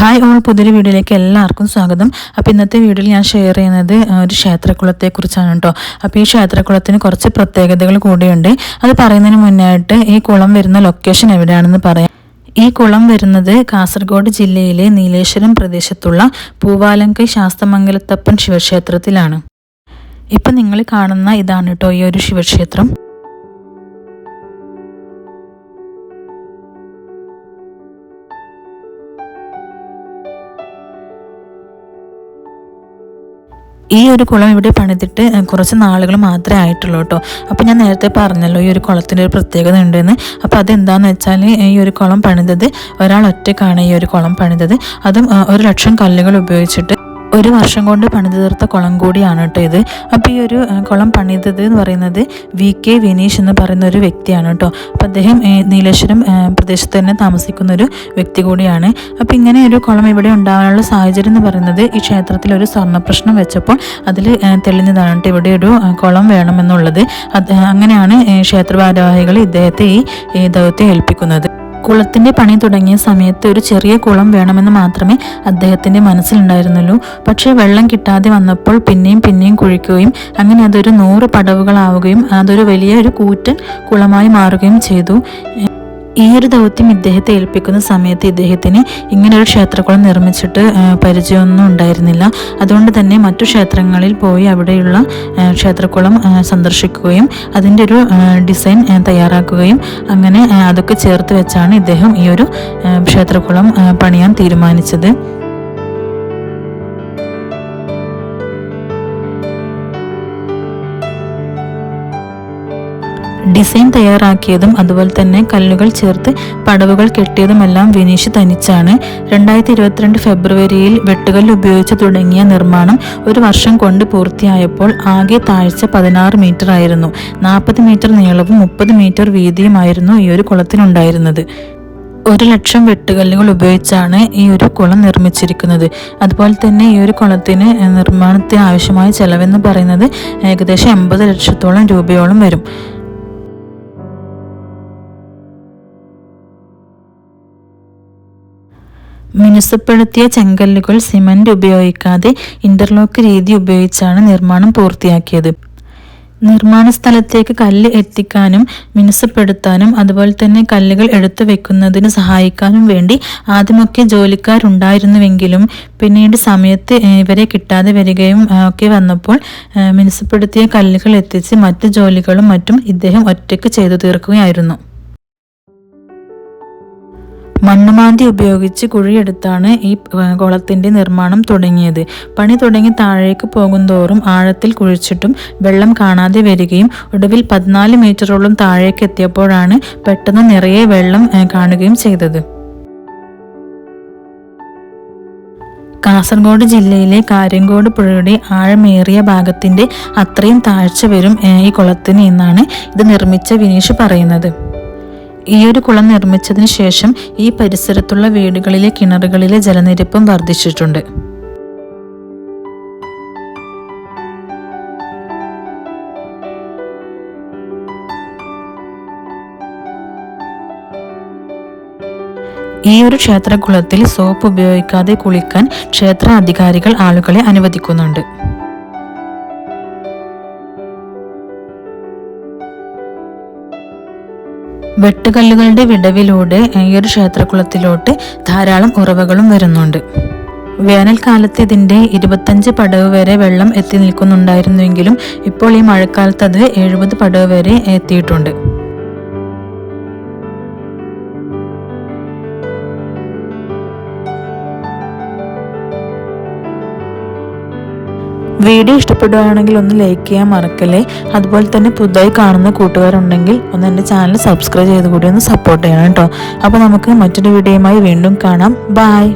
Hi all പുതിയൊരു വീഡിയോയിലേക്ക് എല്ലാവർക്കും സ്വാഗതം. അപ്പോൾ ഇന്നത്തെ വീഡിയോയിൽ ഞാൻ ഷെയർ ചെയ്യുന്നത് ഒരു ക്ഷേത്രക്കുളത്തെക്കുറിച്ചാണ് കേട്ടോ അപ്പോൾ ഈ ക്ഷേത്രക്കുളത്തിന് കുറച്ച് പ്രത്യേകതകൾ കൂടിയുണ്ട്. അത് പറയുന്നതിന് മുന്നായിട്ട് ഈ കുളം വരുന്ന ലൊക്കേഷൻ എവിടെയാണെന്ന് പറയാം. ഈ കുളം വരുന്നത് കാസർഗോഡ് ജില്ലയിലെ നീലേശ്വരം പ്രദേശത്തുള്ള പൂവാലങ്കൈ ശാസ്തമംഗലത്തപ്പൻ ശിവക്ഷേത്രത്തിലാണ്. ഇപ്പം നിങ്ങൾ കാണുന്ന ഇതാണ് കേട്ടോ ഈ ഒരു ശിവക്ഷേത്രം. ഈ ഒരു കുളം ഇവിടെ പണിതിട്ട് കുറച്ച് നാളുകൾ മാത്രമേ ആയിട്ടുള്ളൂ കേട്ടോ. അപ്പോൾ ഞാൻ നേരത്തെ പറഞ്ഞല്ലോ ഈ ഒരു കുളത്തിന്റെ ഒരു പ്രത്യേകത ഉണ്ടെന്ന്. അപ്പോൾ അതെന്താന്ന് വെച്ചാൽ ഈ ഒരു കുളം പണിതത് ഒരാൾ ഒറ്റക്കാണ് ഈ ഒരു കുളം പണിതത്. അതും ഒരു ലക്ഷം കല്ലുകൾ ഉപയോഗിച്ചിട്ട് ഒരു വർഷം കൊണ്ട് പണിത് തീർത്ത കുളം കൂടിയാണ് കേട്ടോ ഇത്. അപ്പോൾ ഈ ഒരു കുളം പണിതത് എന്ന് പറയുന്നത് വി കെ വിനീഷ് എന്ന് പറയുന്ന ഒരു വ്യക്തിയാണ് കേട്ടോ. അപ്പോൾ അദ്ദേഹം നീലേശ്വരം പ്രദേശത്ത് തന്നെ താമസിക്കുന്ന ഒരു വ്യക്തി കൂടിയാണ്. അപ്പോൾ ഇങ്ങനെ ഒരു കുളം ഇവിടെ ഉണ്ടാകാനുള്ള സാഹചര്യം എന്ന് പറയുന്നത് ഈ ക്ഷേത്രത്തിൽ ഒരു സ്വർണ പ്രശ്നം വെച്ചപ്പോൾ അതിൽ തെളിഞ്ഞതാണ് കേട്ടോ. ഇവിടെ ഒരു കുളം വേണമെന്നുള്ളത്. അങ്ങനെയാണ് ക്ഷേത്രഭാരവാഹികൾ ക്ഷേത്ര ഭാരവാഹികൾ ഇദ്ദേഹത്തെ ഈ ദൗത്യം ഏൽപ്പിക്കുന്നത്. കുളത്തിന്റെ പണി തുടങ്ങിയ സമയത്ത് ഒരു ചെറിയ കുളം വേണമെന്ന് മാത്രമേ അദ്ദേഹത്തിന്റെ മനസ്സിലുണ്ടായിരുന്നുള്ളൂ. പക്ഷേ വെള്ളം കിട്ടാതെ വന്നപ്പോൾ പിന്നെയും പിന്നെയും കുഴിക്കുകയും അങ്ങനെ അതൊരു നൂറ് പടവുകളാവുകയും അതൊരു വലിയ ഒരു കൂറ്റൻ കുളമായി മാറുകയും ചെയ്തു. ഈ ഒരു ദൗത്യം ഇദ്ദേഹത്തെ ഏൽപ്പിക്കുന്ന സമയത്ത് ഇദ്ദേഹത്തിന് ഇങ്ങനെ ഒരു ക്ഷേത്രക്കുളം നിർമ്മിച്ചിട്ട് പരിചയമൊന്നും ഉണ്ടായിരുന്നില്ല. അതുകൊണ്ട് തന്നെ മറ്റു ക്ഷേത്രങ്ങളിൽ പോയി അവിടെയുള്ള ക്ഷേത്രക്കുളം സന്ദർശിക്കുകയും അതിന്റെ ഒരു ഡിസൈൻ തയ്യാറാക്കുകയും അങ്ങനെ അതൊക്കെ ചേർത്ത് വെച്ചാണ് ഇദ്ദേഹം ഈ ഒരു ക്ഷേത്രക്കുളം പണിയാൻ തീരുമാനിച്ചത്. ഡിസൈൻ തയ്യാറാക്കിയതും അതുപോലെ തന്നെ കല്ലുകൾ ചേർത്ത് പടവുകൾ കെട്ടിയതുമെല്ലാം വിനീഷ് തനിച്ചാണ്. രണ്ടായിരത്തി ഇരുപത്തിരണ്ട് ഫെബ്രുവരിയിൽ വെട്ടുകല്ല് ഉപയോഗിച്ച് തുടങ്ങിയ നിർമ്മാണം ഒരു വർഷം കൊണ്ട് പൂർത്തിയായപ്പോൾ ആകെ താഴ്ച പതിനാറ് മീറ്റർ ആയിരുന്നു. നാൽപ്പത് മീറ്റർ നീളവും മുപ്പത് മീറ്റർ വീതിയുമായിരുന്നു ഈ ഒരു കുളത്തിനുണ്ടായിരുന്നത് ഒരു ലക്ഷം വെട്ടുകല്ലുകൾ ഉപയോഗിച്ചാണ് ഈ ഒരു കുളം നിർമ്മിച്ചിരിക്കുന്നത്. അതുപോലെ തന്നെ ഈ ഒരു കുളത്തിന് നിർമ്മാണത്തിന് ആവശ്യമായ ചെലവെന്ന് പറയുന്നത് ഏകദേശം എൺപത് ലക്ഷത്തോളം രൂപയോളം വരും. മിനുസപ്പെടുത്തിയ ചെങ്കല്ലുകൾ സിമന്റ് ഉപയോഗിക്കാതെ ഇന്റർലോക്ക് രീതി ഉപയോഗിച്ചാണ് നിർമ്മാണം പൂർത്തിയാക്കിയത്. നിർമ്മാണ സ്ഥലത്തേക്ക് കല്ല് എത്തിക്കാനും മിനുസപ്പെടുത്താനും അതുപോലെ തന്നെ കല്ലുകൾ എടുത്തു വെക്കുന്നതിന് സഹായിക്കാനും വേണ്ടി ആദ്യമൊക്കെ ജോലിക്കാരുണ്ടായിരുന്നുവെങ്കിലും പിന്നീട് സമയത്ത് ഇവരെ കിട്ടാതെ വരികയും ഒക്കെ വന്നപ്പോൾ മിനുസപ്പെടുത്തിയ കല്ലുകൾ എത്തിച്ച് മറ്റു ജോലികളും മറ്റും ഇദ്ദേഹം ഒറ്റയ്ക്ക് ചെയ്തു തീർക്കുകയായിരുന്നു. മണ്ണുമാന്തി ഉപയോഗിച്ച് കുഴിയെടുത്താണ് ഈ കുളത്തിന്റെ നിർമ്മാണം തുടങ്ങിയത്. പണി തുടങ്ങി താഴേക്ക് പോകുന്തോറും ആഴത്തിൽ കുഴിച്ചിട്ടും വെള്ളം കാണാതെ വരികയും ഒടുവിൽ പതിനാല് മീറ്ററോളം താഴേക്ക് എത്തിയപ്പോഴാണ് പെട്ടെന്ന് നിറയെ വെള്ളം കാണുകയും ചെയ്തത്. കാസർഗോഡ് ജില്ലയിലെ കാര്യങ്കോട് പുഴയുടെ ആഴമേറിയ ഭാഗത്തിന്റെ അത്രയും താഴ്ച വരും ഈ കുളത്തിന് എന്നാണ് ഇത് നിർമ്മിച്ച വിനീഷ് പറയുന്നത്. ഈ ഒരു കുളം നിർമ്മിച്ചതിന് ശേഷം ഈ പരിസരത്തുള്ള വീടുകളിലെ കിണറുകളിലെ ജലനിരപ്പും വർദ്ധിച്ചിട്ടുണ്ട്. ഈ ഒരു ക്ഷേത്രകുളത്തിൽ സോപ്പ് ഉപയോഗിക്കാതെ കുളിക്കാൻ ക്ഷേത്ര അധികാരികൾ ആളുകളെ അനുവദിക്കുന്നുണ്ട്. വെട്ടുകല്ലുകളുടെ വിടവിലൂടെ ഈ ഒരു ക്ഷേത്രകുളത്തിലോട്ട് ധാരാളം ഉറവകളും വരുന്നുണ്ട്. വേനൽക്കാലത്ത് ഇതിന്റെ ഇരുപത്തഞ്ച് പടവ് വരെ വെള്ളം എത്തി നിൽക്കുന്നുണ്ടായിരുന്നുവെങ്കിലും ഇപ്പോൾ ഈ മഴക്കാലത്ത് അത് എഴുപത് പടവ് വരെ എത്തിയിട്ടുണ്ട്. വീഡിയോ ഇഷ്ടപ്പെടുകയാണെങ്കിൽ ഒന്ന് ലൈക്ക് ചെയ്യാൻ മറക്കല്ലേ? അതുപോലെ തന്നെ പുതുതായി കാണുന്ന കൂട്ടുകാരുണ്ടെങ്കിൽ ഒന്ന് എന്റെ ചാനൽ സബ്സ്ക്രൈബ് ചെയ്ത് കൂടി ഒന്ന് സപ്പോർട്ട് ചെയ്യണം കേട്ടോ. അപ്പോൾ നമുക്ക് മറ്റൊരു വീഡിയോയുമായി വീണ്ടും കാണാം. ബായ്